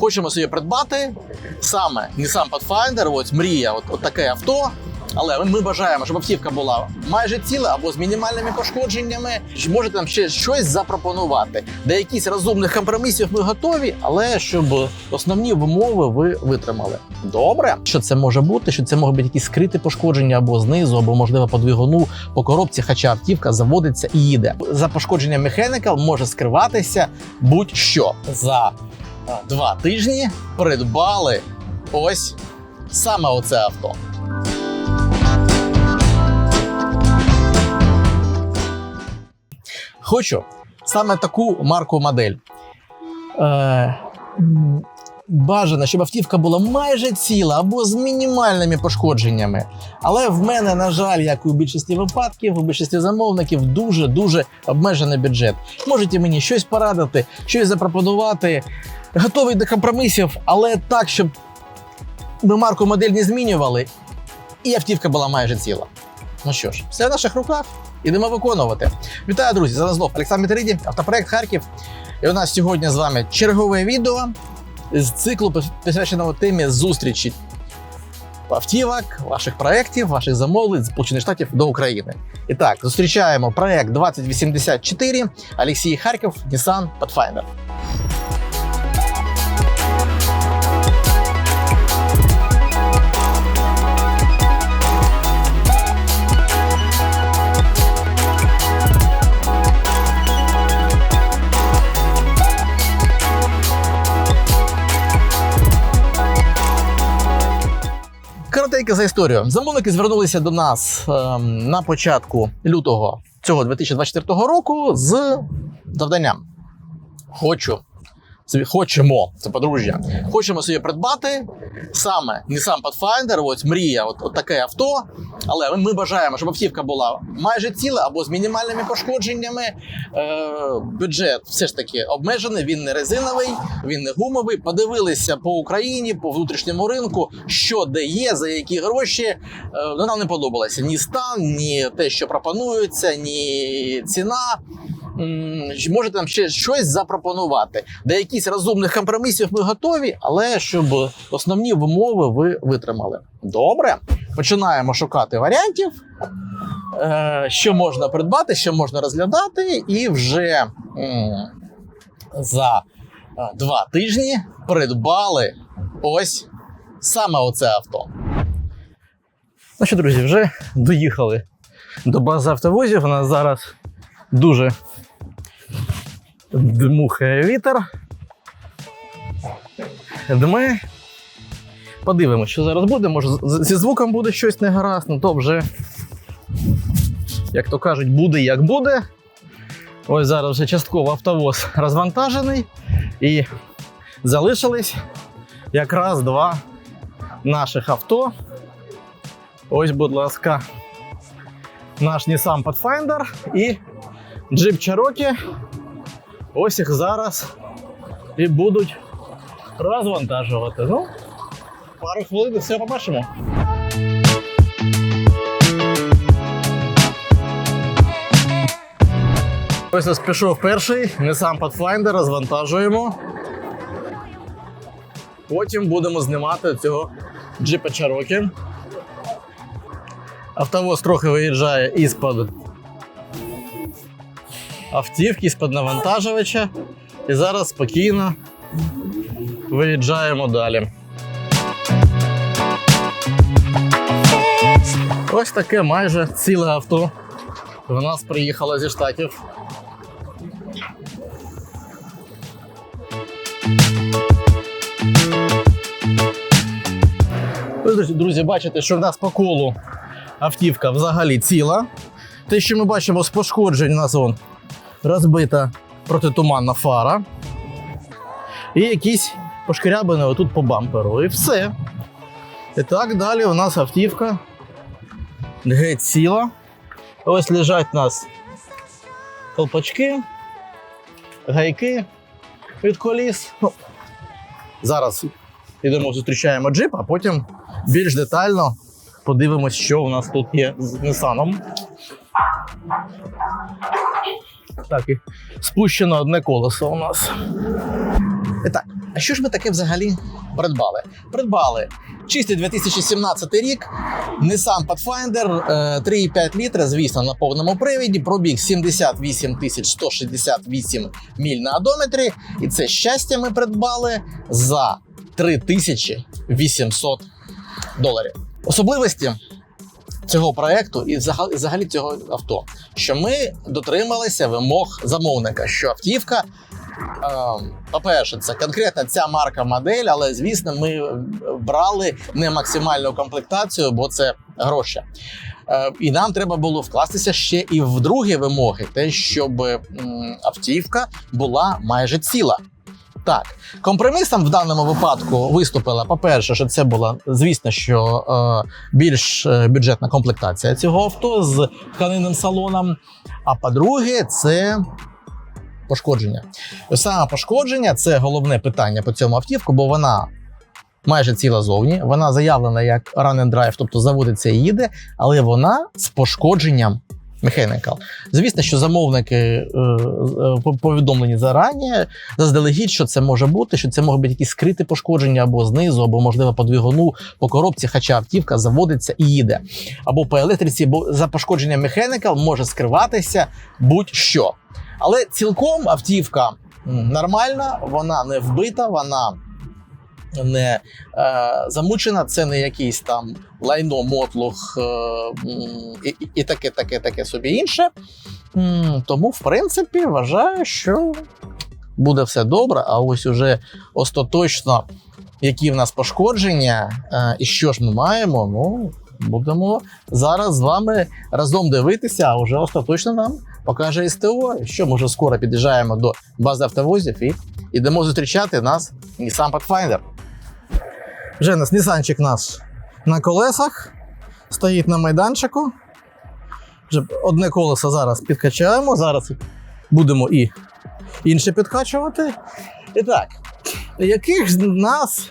Хочемо собі придбати саме Nissan Pathfinder, ось мрія, от, от таке авто. Але ми бажаємо, щоб автівка була майже ціла або з мінімальними пошкодженнями. Можете нам ще щось запропонувати? До якісь розумних компромісів ми готові, але щоб основні вимови ви витримали. Добре, що це може бути? Що це можуть бути якісь скриті пошкодження або знизу, або можливо по двигуну, по коробці, хоча автівка заводиться і їде. За пошкодженням Mechanical може скриватися будь-що за два тижні. Придбали ось саме оце авто. Хочу саме таку марку модель. Е, бажано, щоб автівка була майже ціла або з мінімальними пошкодженнями. Але в мене, на жаль, як у більшості випадків, у більшості замовників, дуже-дуже обмежений бюджет. Можете мені щось порадити, щось запропонувати. Готовий до компромісів, але так, щоб ми марку модель не змінювали, і автівка була майже ціла. Ну що ж, все в наших руках. Ідемо виконувати. Вітаю, друзі! З вами знов Олександр Мітериді, автопроект Харків. І у нас сьогодні з вами чергове відео з циклу, присвяченого темі зустрічі автівок, ваших проєктів, ваших замовлень з Сполучених Штатів до України. І так, зустрічаємо проєкт 2084 Олексій Харків, Nissan Pathfinder. Коротенько за історію. Замовники звернулися до нас ем, на початку лютого цього 2024 року з завданням. Хочу собі хочемо, це подружжя. Хочемо собі придбати саме Nissan Pathfinder, ось мрія, от, от таке авто. Але ми, бажаємо, щоб автівка була майже ціла або з мінімальними пошкодженнями. Е, бюджет все ж таки обмежений, він не резиновий, він не гумовий. Подивилися по Україні, по внутрішньому ринку, що де є, за які гроші. Е, нам не подобалося ні стан, ні те, що пропонується, ні ціна. Можете нам ще щось запропонувати. До якісь розумних компромісів ми готові, але щоб основні вимови ви витримали. Добре, починаємо шукати варіантів, е, що можна придбати, що можна розглядати, і вже за е, два тижні придбали ось саме оце авто. Ну що, друзі, вже доїхали до бази автовозів. У нас зараз дуже дмухає вітер. Дми. Подивимося, що зараз буде. Може, зі звуком буде щось негаразд, ну то вже, як то кажуть, буде як буде. Ось зараз вже частково автовоз розвантажений і залишились якраз два наших авто. Ось, будь ласка, наш Nissan Pathfinder і Jeep Cherokee. Ось їх зараз і будуть розвантажувати. Ну, пару хвилин і все побачимо. Ось нас пішов перший Nissan Pathfinder, розвантажуємо. Потім будемо знімати цього джипа Cherokee. Автовоз трохи виїжджає із-под автівки, з-під навантажувача. І зараз спокійно виїжджаємо далі. Ось таке майже ціле авто. В нас приїхало зі штатів. Друзі, бачите, що в нас по колу автівка взагалі ціла. Те, що ми бачимо з пошкоджень, у нас вон розбита протитуманна фара. І якісь пошкрябини отут по бамперу. І все. І так далі у нас автівка геть ціла. Ось лежать у нас колпачки, гайки від коліс. Ну, зараз йдемо, зустрічаємо джип, а потім більш детально подивимось, що у нас тут є з Nissan. Так, і спущено одне колесо у нас. І так, А що ж ми таке взагалі придбали? Придбали чистий 2017 рік, Nissan Pathfinder е, 3,5 літра, звісно, на повному привіді, пробіг 78 тисяч 168 міль на одометрі. І це щастя ми придбали за 3800 доларів. Особливості цього проекту і взагалі, цього авто, що ми дотрималися вимог замовника, що автівка. е, По-перше, це конкретно ця марка модель, але звісно, ми брали не максимальну комплектацію, бо це гроші. Е, І нам треба було вкластися ще і в другі вимоги, те, щоб автівка була майже ціла. Так, компромісом в даному випадку виступила, по-перше, що це була, звісно, що е, більш е, бюджетна комплектація цього авто з тканинним салоном. А по-друге, це пошкодження. Саме пошкодження це головне питання по цьому автівку, бо вона майже ціла зовні. Вона заявлена як run and drive, тобто заводиться і їде, але вона з пошкодженням mechanical. Звісно, що замовники е, е, повідомлені зарані, заздалегідь, що це може бути, що це можуть бути якісь скриті пошкодження або знизу, або, можливо, по двигуну, по коробці, хоча автівка заводиться і їде. Або по електриці, бо за пошкодженням mechanical може скриватися будь-що. Але цілком автівка нормальна, вона не вбита, вона не е, замучена, це не якийсь там лайно, мотлух е, і, і- таке, таке, таке собі інше. Тому, в принципі, вважаю, що буде все добре. А ось уже остаточно, які в нас пошкодження, е, і що ж ми маємо, ну. Будемо зараз з вами разом дивитися, а вже остаточно нам покаже СТО. Що ми вже скоро під'їжджаємо до бази автовозів і йдемо зустрічати нас Nissan Pathfinder. Вже нас Нісанчик наш на колесах, стоїть на майданчику. Вже одне колесо зараз підкачаємо. Зараз будемо і інше підкачувати. І так, який ж в нас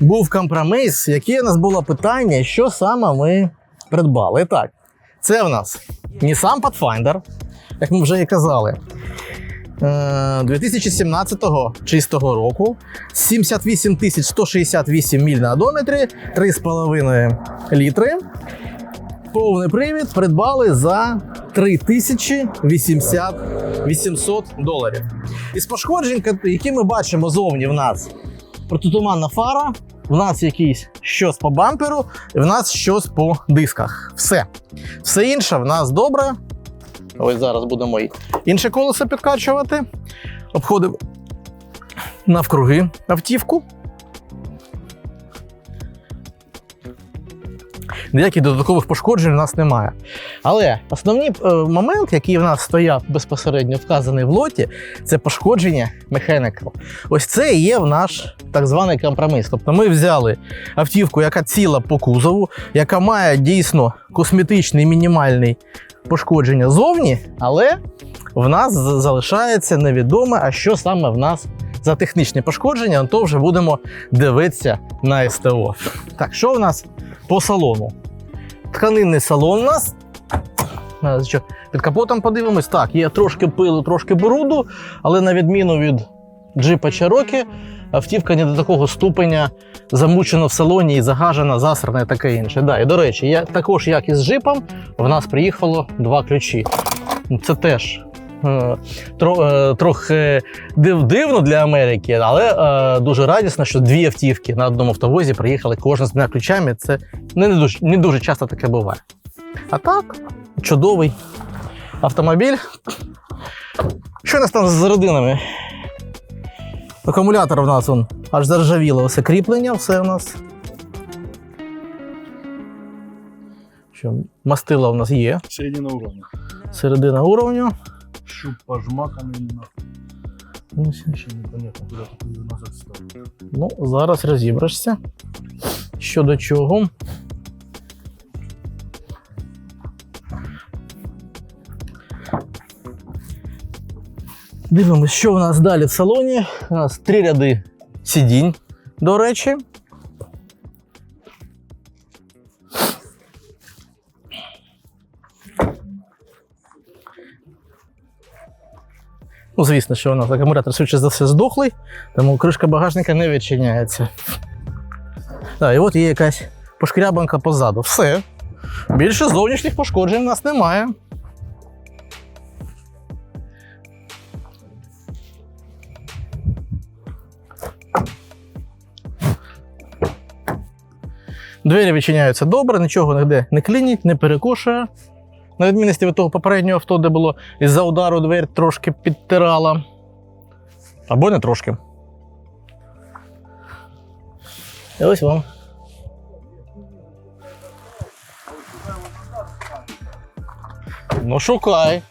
був компроміс, яке у нас було питання, що саме ми придбали? І так, це в нас Nissan Pathfinder, як ми вже і казали. Е, 2017 чистого року 78 168 міль на одометрі, 3,5 літри. Повний привід придбали за 3080 800 доларів. Із пошкоджень, які ми бачимо зовні в нас протитуманна фара, в нас якийсь щось по бамперу, і в нас щось по дисках. Все. Все інше в нас добре. Ось зараз будемо і інше колесо підкачувати. Обходив навкруги автівку. Ніяких додаткових пошкоджень у нас немає. Але основний е, момент, який в нас стояв безпосередньо вказаний в лоті, це пошкодження Mechanical. Ось це і є в наш так званий компроміс. Тобто ми взяли автівку, яка ціла по кузову, яка має дійсно косметичний мінімальний пошкодження зовні, але в нас залишається невідоме, а що саме в нас за технічне пошкодження, то вже будемо дивитися на СТО. Так, що в нас по салону? Тканинний салон у нас. Е, під капотом подивимось. Так, є трошки пилу, трошки бруду, але на відміну від джипа Cherokee, автівка не до такого ступеня замучена в салоні і загажена, засрана і таке інше. Да, і до речі, я, також як і з джипом, в нас приїхало два ключі. Це теж трохи див, дивно для Америки, але е, дуже радісно, що дві автівки на одному автовозі приїхали кожна з двома ключами. Це не, не, дуже, не дуже часто таке буває. А так, чудовий автомобіль. Що у нас там з родинами? Акумулятор в нас он аж заржавіло все кріплення, все у нас. Що, мастила у нас є. Середина уровня. Середина уровню. Щуп пожмаканный нахуй. Ну. Еще непонятно, ты ее назад ставил. Ну, зараз розібрешся. Щодо чого. Дивимось, що у нас далі в салоні. У нас три ряди сидінь, до речі. Ну, звісно, що у нас акумулятор швидше за все здохлий, тому кришка багажника не відчиняється. Так, і от є якась пошкрябанка позаду. Все. Більше зовнішніх пошкоджень у нас немає. Двері відчиняються добре, нічого ніде не клініть, не перекошує. На відмінності від того попереднього авто, де було із-за удару двері трошки підтирала. Або не трошки. І ось вам. Ну, шукай.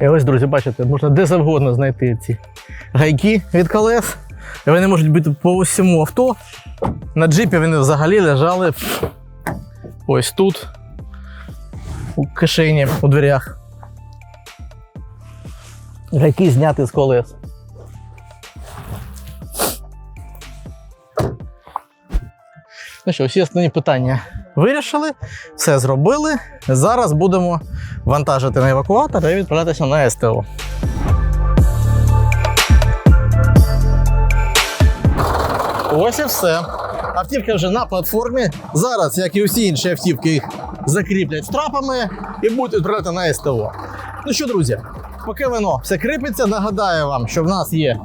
І ось, друзі, бачите, можна де завгодно знайти ці гайки від колес. І вони можуть бути по усьому авто. На джипі вони взагалі лежали ось тут, у кишені, у дверях. Гайки зняти з колес. Ну що, всі основні питання вирішили, все зробили. Зараз будемо вантажити на евакуатор і відправлятися на СТО. Ось і все. Автівка вже на платформі. Зараз, як і усі інші автівки, їх закріплять страпами і будуть відправляти на СТО. Ну що, друзі, поки воно все кріпиться, нагадаю вам, що в нас є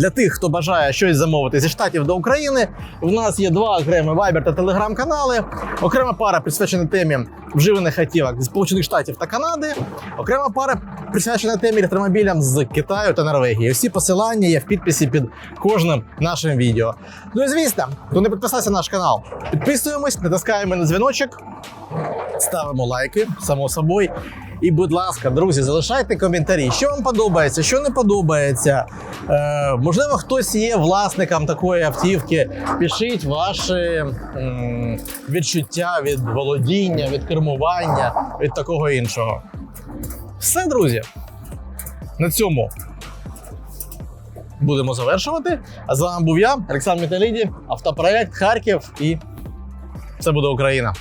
для тих, хто бажає щось замовити зі штатів до України. В нас є два окремі Viber та Telegram канали. Окрема пара присвячена темі вживаних автівок з Сполучених Штатів та Канади. Окрема пара присвячена темі електромобілям з Китаю та Норвегії. Всі посилання є в підписі під кожним нашим відео. Ну і звісно, хто не підписався на наш канал, підписуємось, натискаємо на дзвіночок, ставимо лайки, само собою. І, будь ласка, друзі, залишайте коментарі, що вам подобається, що не подобається. Е, можливо, хтось є власником такої автівки. Пишіть ваші м, відчуття від володіння, від кермування, від такого іншого. Все, друзі. На цьому будемо завершувати. А з вами був я, Олександр Металіді, автопроект Харків і це буде Україна.